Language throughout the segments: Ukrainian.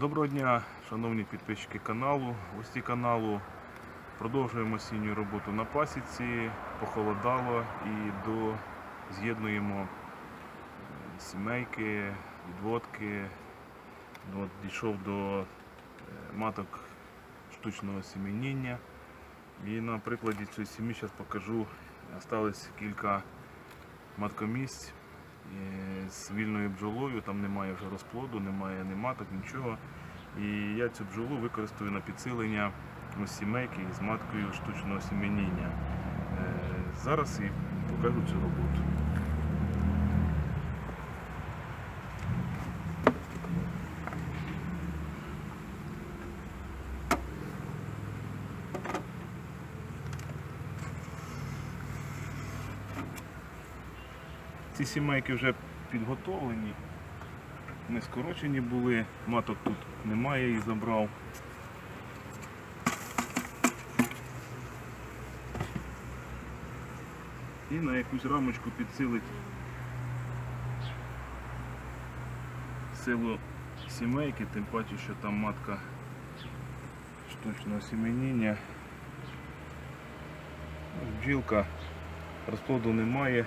Доброго дня, шановні підписчики каналу, гості каналу. Продовжуємо осінню роботу на пасіці, похолодало і до з'єднуємо сімейки, відводки. Ну, От, дійшов до е, маток штучного сім'яніння. І на прикладі цієї сім'ї зараз покажу. Осталось кілька маткомісць з вільною бджолою, там немає вже розплоду, немає ні маток, нічого. І я цю бджолу використовую на підсилення сімейки з маткою штучного сім'яніння. Е, Зараз і покажу цю роботу. Ці сімейки вже підготовлені, не скорочені були, маток тут немає, їх забрав. І на якусь рамочку підсилить силу сімейки, тим паче, що там матка штучного сім'яніння. Бджілка, розплоду немає.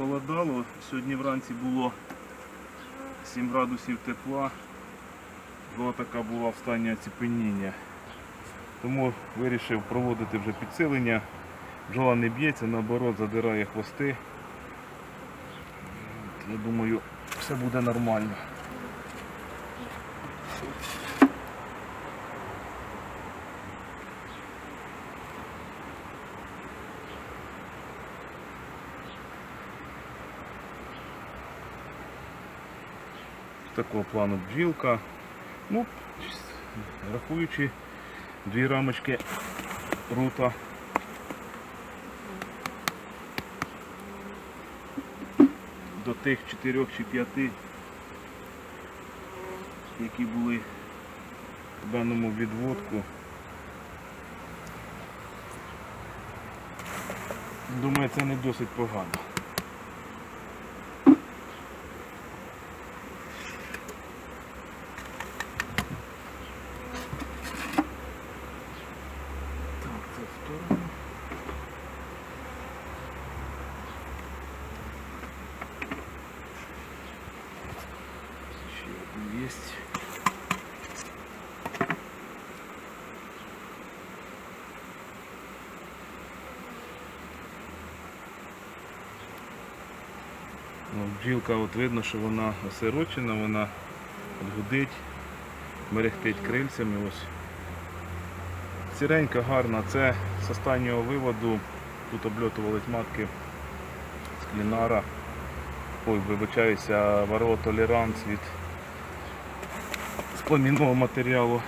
Похолодало, сьогодні вранці було 7 градусів тепла, була така була в стані оціпеніння. Тому вирішив проводити вже підсилення. Бджола не б'ється, наоборот задирає хвости. Я думаю, все буде нормально. Такого плану бджілка. Ну, рахуючи дві рамочки рута. До тих чотирьох чи п'яти, які були в даному відводку. Думаю, це не досить погано. Так, це в сторону. Ще один есть. Ну, бджілка, от видно, що вона осирочена, вона гудить, мерехтить крильцями. Ось. Сіренька гарна, це з останнього виводу. Тут обльотувались матки з клінара. Ой, вибачаюся, варо толеранс від з племінного матеріалу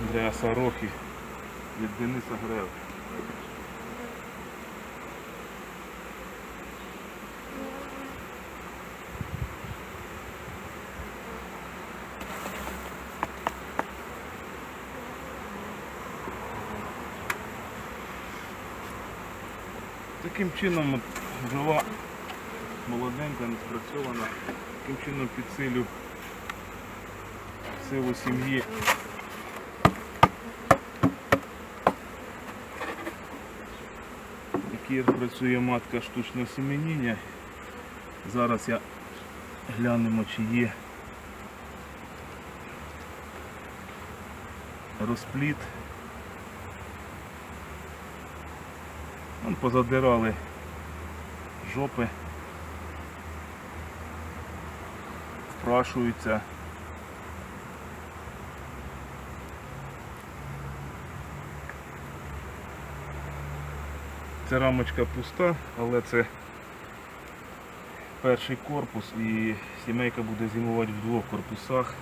Андреаса Рохі від Дениса Грев. Таким чином от молоденька, не спрацьована. Таким чином підсилю силу сім'ї. Які працює матка штучного семеніння. Зараз я глянемо, чи є розпліт. Вон позадирали жопи. Впрашуються. Ця рамочка пуста, але це перший корпус і сімейка буде зимувати в двох корпусах.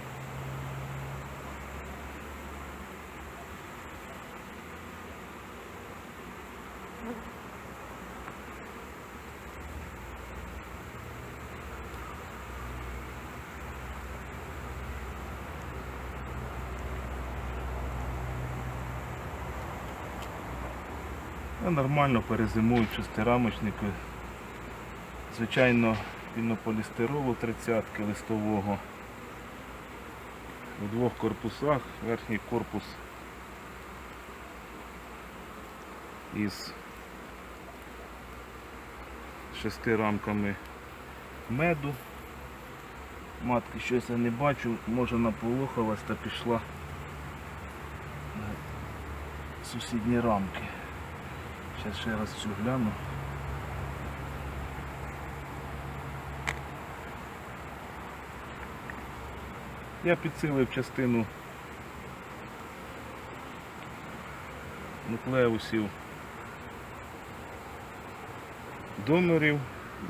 Нормально перезимую в шестирамочнику. Звичайно, пінополістиролу 30 листового. У двох корпусах. Верхній корпус із шести рамками меду. Матки щось я не бачу, може наполохалась та пішла сусідні рамки. Зараз ще раз цю гляну. Я підсилив частину нуклеусів донорів,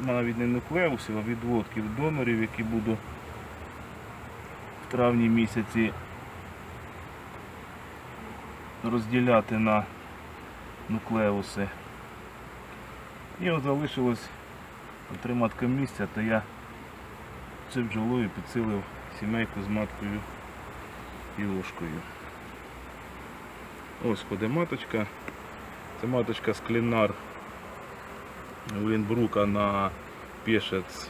навіть не нуклеусів, а відводків донорів, які буду в травні місяці розділяти на нуклеуси. І от залишилось отримати місця, то я цим бджолою підсилив сімейку з маткою і ложкою. Ось ходе маточка. Це маточка з клінар Лінбрука на пішець.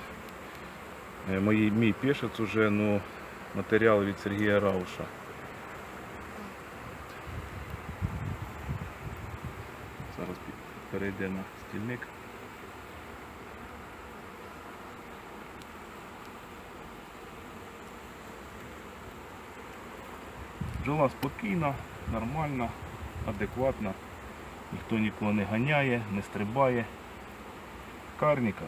Е, мій пішець уже, ну, матеріал від Сергія Рауша. Зараз перейде на стільник. Бджола спокійна, нормальна, адекватна. Ніхто нікого не ганяє, не стрибає. Карніка.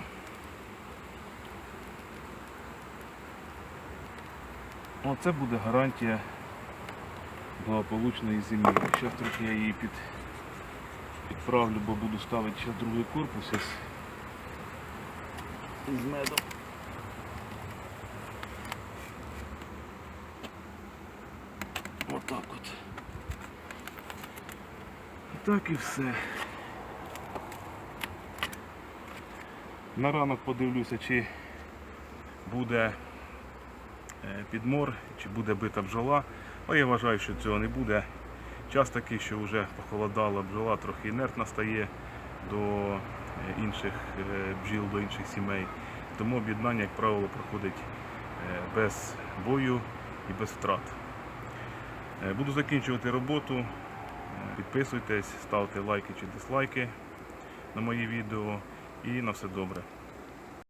Оце буде гарантія благополучної зимі. Зараз трохи я її під, підправлю, бо буду ставити ще другий корпус із, із медом. Отак от. Так і все. На ранок подивлюся, чи буде е, підмор, чи буде бита бджола. Але я вважаю, що цього не буде. Час такий, що вже похолодала бджола, трохи інертна стає до е, інших е, бджіл, до інших сімей. Тому об'єднання, як правило, проходить е, без бою і без втрат. Буду закінчувати роботу. Підписуйтесь, ставте лайки чи дизлайки на мої відео. І на все добре.